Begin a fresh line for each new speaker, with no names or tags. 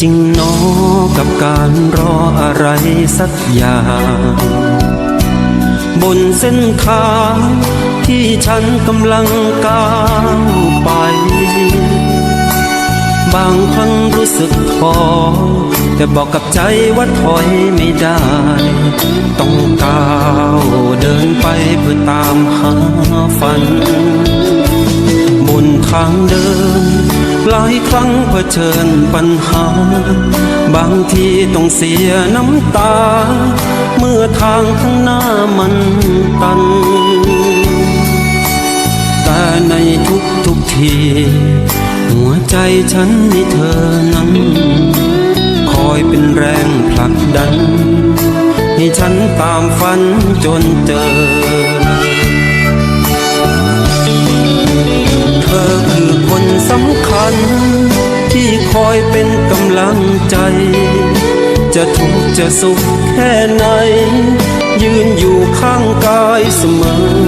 จริงนอกับการรออะไรสักอย่าง บนเส้นทางที่ฉันกำลังก้าวไป บางครั้งรู้สึกท้อแต่บอกกับใจว่าถอยไม่ได้ ต้องก้าวเดินไปเพื่อตามหาฝัน บนทางเดิน หลายครั้งเผชิญปัญหา บางทีต้องเสียน้ำตา เมื่อทางข้างหน้ามันตัน แต่ในทุกทุกที หัวใจฉันมีเธอนั้น คอยเป็นแรงผลักดัน ให้ฉันตามฝันจนเจอ อยเป็นกำลังใจ จะทุกข์จะสุขแค่ไหน ยืนอยู่ข้างกายเสมอ